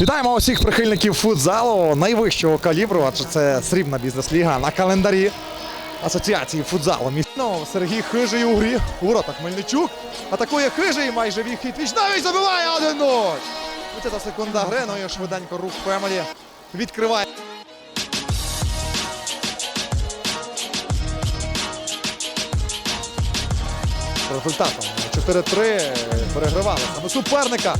Вітаємо усіх прихильників футзалу найвищого калібру, адже це срібна бізнес-ліга на календарі Асоціації футзалу. Місно Сергій Хижий у грі. У воротах Мельничук. Атакує Хижий, майже віхід навіть забиває 1-0. Це секунда гри, ну і швиденько рух Фемелі відкриває. Результатом 4-3 перегривали саме суперника.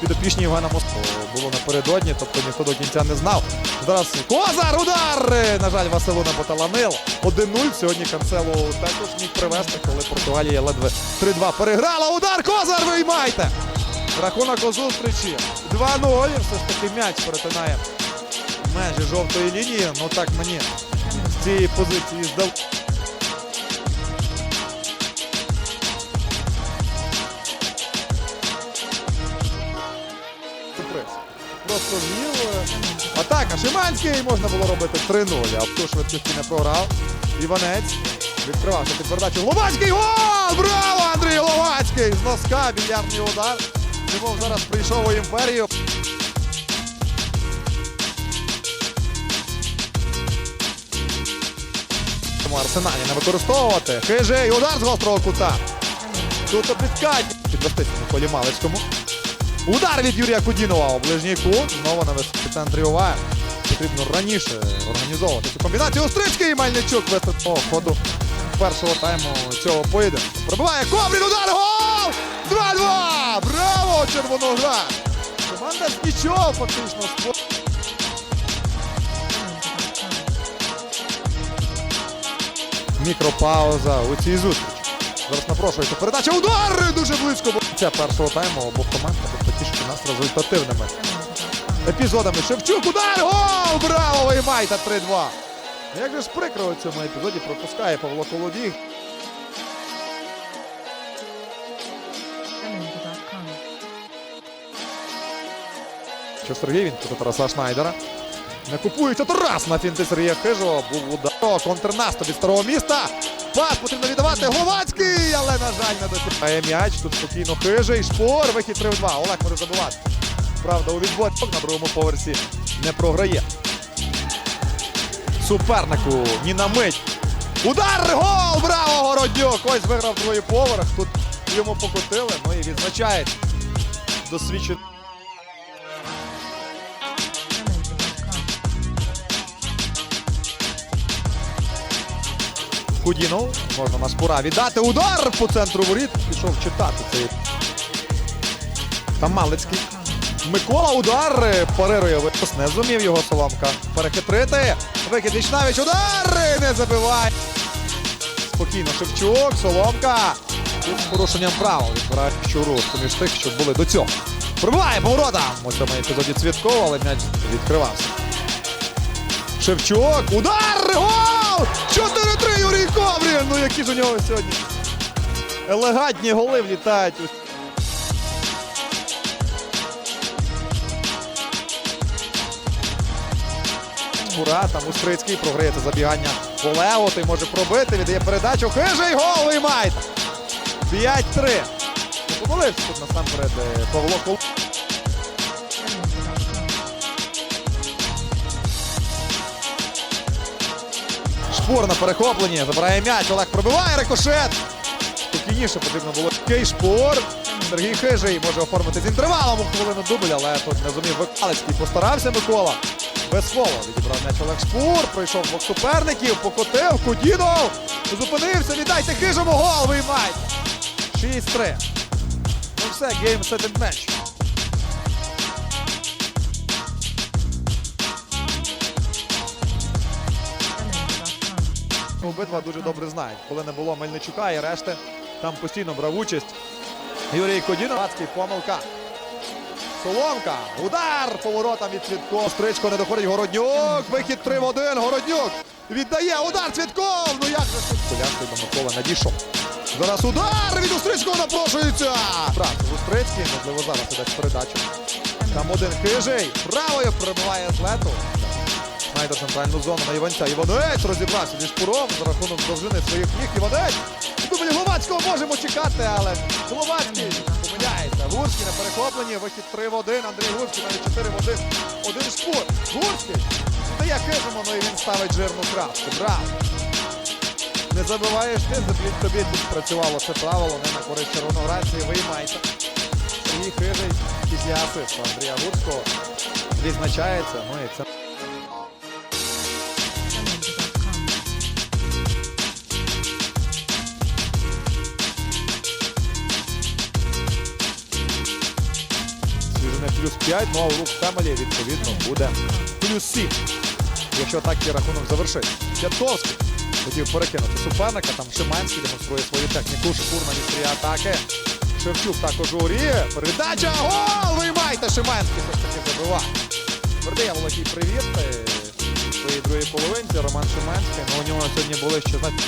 Підопічні Євгена Москва було напередодні, тобто ніхто до кінця не знав. Зараз Козар, удар! На жаль, Василуна поталанив. 1-0. Сьогодні Канцело також міг привести, коли Португалія ледве 3-2 переграла. Удар! Козар! Виймайте! Рахунок у зустрічі. 2-0. Все ж таки м'яч перетинає межі жовтої лінії. Ну так мені з цієї позиції здалося. Е, Атака. Шиманський можна було робити 3-0. А хто швидкості не програв. Іванець відкривався під передачу. Ловацький гол! Браво! Андрій Ловацький! З носка більярдний удар. Немов зараз прийшов у імперію. Арсеналі не використовувати. Хижий удар з гострого кута. Тут опіткать. Підвестися Миколі Малицькому. Удар від Юрія Кудінова у ближній кут. Знову на центрі уваги. Потрібно раніше організовувати цю комбінацію. Острицький і Мельничук високого ходу першого тайму цього поєдинку. Пробиває Коврін, удар, гол! 2-2! Браво, Червоноград! Команда з нічого фактично. спо- Мікропауза у цій зустрічі. Зараз напрошується передача. Удар! Дуже близько. Це першого тайму обох команд нас результативними епізодами. Шевчук, удар! Гол! Браво! Виймайте 3-2. Як же ж прикро у цьому епізоді пропускає Павло Колодій. Сергій він тут Тараса Шнайдера. Не купується Тарас на фінти Сергія Хижого. Був удар. Контрнаступ від старого міста. Пас потрібно віддавати. Головацький, але, на жаль, не досягає м'яч. Тут спокійно хижий. Шпор. Вихід 3-2. Олег може забивати. Правда, у відборі на другому поверсі не програє. Супернику ні на мить. Удар! Гол! Браво! Городюк! Ось виграв другий поверх. Тут йому покотили. Ну і відзначає досвідчений. Кудінов. Можна на шпура віддати. Удар по центру воріт. Пішов читати цей. Там Малицький. Микола удар. Парирує. Не зумів його Соломка. Перехитрити. Викид Вічнавич. Удар! Не забиває. Спокійно Шевчук. Соломка. З порушенням правил. Відбирає щуру поміж тих, що були до цього. Пробиває поворота. У цьому епізоді Цвіткова, але м'яч відкривався. Шевчук. Удар! Гол! 4-3 Юрій Коврін! Ну які ж у нього сьогодні елегантні голи влітають. Шпура, там Устрицький програє це забігання той може пробити, віддає передачу. Хижий гол виймає. 5-3. Ну, тут насамперед е, Павло Кол. Шпор на перехопленні. Забирає м'яч. Олег пробиває рикошет. Спокійніше потрібно було. Кей шпор. Сергій Хижий може оформити з інтервалом у хвилину дубль, але тут не зумів Викалицький. Постарався Микола. Без фолу відібрав м'яч Олег Шпур. Пройшов двох суперників, покотив, Кудінов. Зупинився. Віддайте хижому гол. Виймайте. 6-3. Ну все, гейм set and Обидва дуже добре знають. Коли не було Мельничука і решти, там постійно брав участь. Юрій Кодінов. Вацький помилка. Соломка. Удар поворотом від Цвітков. Стричко не доходить Городнюк. Вихід 3 в 1. Городнюк. Віддає удар Цвітков. Ну як же? Полянський до Миколи надійшов. Зараз удар від Устрицького напрошується. Правда, Устрицький, можливо, зараз передачу. Там один хижий. Правою пробиває з лету. Знайде центральну зону на Іванця. Іванець розібрався зі шпуром за рахунок довжини своїх ніг. Іванець. Дубль Гловацького можемо чекати, але Гловацький помиляється. Гурський на перехопленні, вихід 3 в 1. Андрій Гурський навіть 4 в 1. Один шпур. Гурський. Та як кажемо, ну і він ставить жирну крапку. Браво. Не забиваєш ти, заб'ють тобі тут спрацювало це правило, не на користь червоноградції, виймайте. Сергій Хижий після асисту Андрія Гурського відзначається. Ну і це плюс 5, ну а у рук Фемелі відповідно буде плюс 7. Якщо так і рахунок завершить. П'ятовський хотів перекинути суперника, там Шиманський демонструє свою техніку, шкур на вістрі атаки. Шевчук також уріє. Передача! Гол! Виймайте! Шиманський все ж таки забиває. Передає великий привіт е, своїй другій половинці Роман Шиманський. Ну, у нього сьогодні були ще знаєте,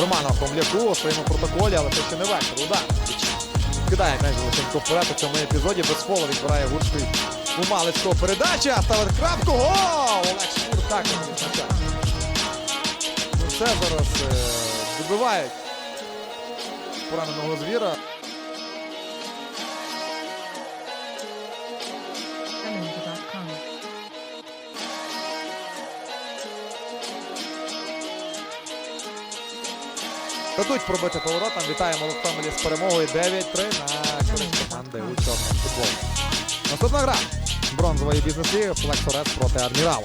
Романа Комляку у своєму протоколі, але це ще не вечір. Удар. Кидає м'яч лишенько вперед у цьому епізоді. Без фола відбирає Гурський у Малицького передача. Ставить крапку. Гол! Олег Шкур так відзначає. Ну все зараз е, добивають пораненого звіра. Дадуть пробити поворотом. Вітаємо Лофтомелі з перемогою 9-3 на команди у чорному футболі. Наступна гра. Бронзової бізнес-ліги проти Адмірал.